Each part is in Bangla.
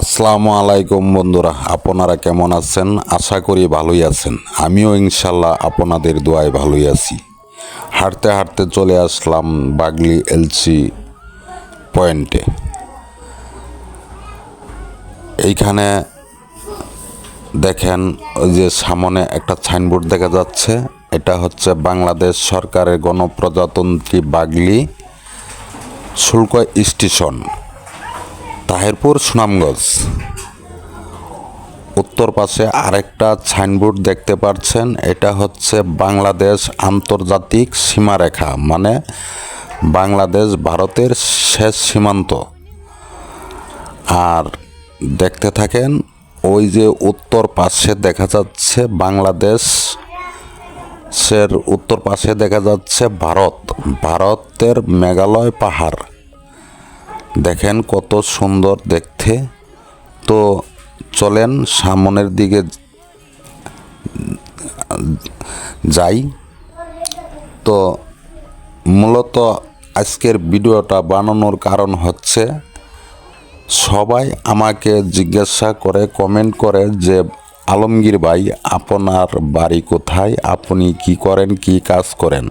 আসসালামু আলাইকুম বন্ধুরা, আপনারা কেমন আছেন? আশা করি ভালোই আছেন। আমিও ইনশাল্লাহ আপনাদের দোয়ায় ভালোই আছি। হাঁটতে হাঁটতে চলে আসলাম বাগলি এলসি পয়েন্টে। এইখানে দেখেন ওই যে সামনে একটা সাইনবোর্ড দেখা যাচ্ছে। এটা হচ্ছে বাংলাদেশ সরকারের গণপ্রজাতন্ত্রী বাগলি শুল্ক স্টেশন। তাহেরপুর সুনামগঞ্জ। উত্তর পাশে আরেকটা সাইনবোর্ড দেখতে পাচ্ছেন এটা হচ্ছে বাংলাদেশ আন্তর্জাতিক সীমারেখা মানে বাংলাদেশ ভারতের শেষ সীমান্ত। আর দেখতে থাকেন, ওই যে উত্তর পাশে দেখা যাচ্ছে বাংলাদেশ সের উত্তর পাশে দেখা যাচ্ছে ভারত, ভারতের মেঘালয় পাহাড়। দেখেন কত সুন্দর দেখতে। তো চলেন সামনের দিকে যাই। তো মূলত আজকের ভিডিওটা বানানোর কারণ হচ্ছে, সবাই আমাকে জিজ্ঞাসা করে কমেন্ট করে যে, আলমগীর ভাই, আপনার বাড়ি কোথায়? আপনি কি করেন? কি কাজ করেন?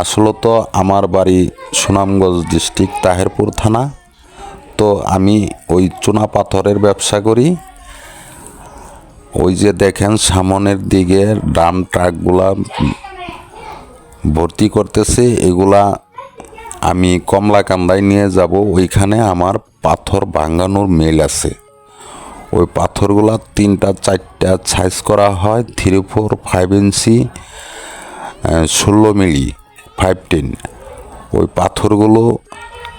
আসলে তো আমার বাড়ি সুনামগঞ্জ ডিস্ট্রিক্ট তাহেরপুর থানা। তো আমি ওই চুনা পাথরের ব্যবসা করি। ওই যে দেখেন সামনের দিকে ডাম ট্রাকগুলা ভর্তি করতেছে। এগুলা আমি কমলাকান্দায় নিয়ে যাব। ওইখানে আমার পাথর ভাঙানোর মেল আছে। ওই পাথরগুলা তিনটা, চারটা সাইজ করা হয় থ্রি ফোর ফাইভ ইঞ্চি ষোলো মিলি। Five ten. ওই পাথরগুলো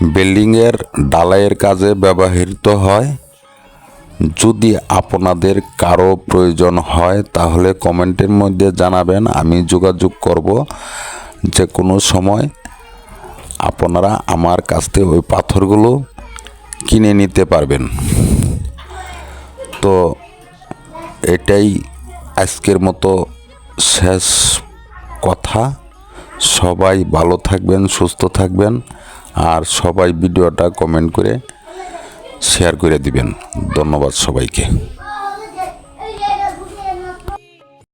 বিল্ডিংয়ের ডালাইয়ের কাজে ব্যবহৃত হয়। যদি আপনাদের কারও প্রয়োজন হয়, তাহলে কমেন্টের মধ্যে জানাবেন, আমি যোগাযোগ করব। যে কোনো সময় আপনারা আমার কাছ থেকে ওই পাথরগুলো কিনে নিতে পারবেন। তো এটাই আজকের মতো শেষ কথা। সবাই ভালো থাকবেন, সুস্থ থাকবেন, আর সবাই ভিডিওটা কমেন্ট করে শেয়ার করে দিবেন। ধন্যবাদ সবাইকে।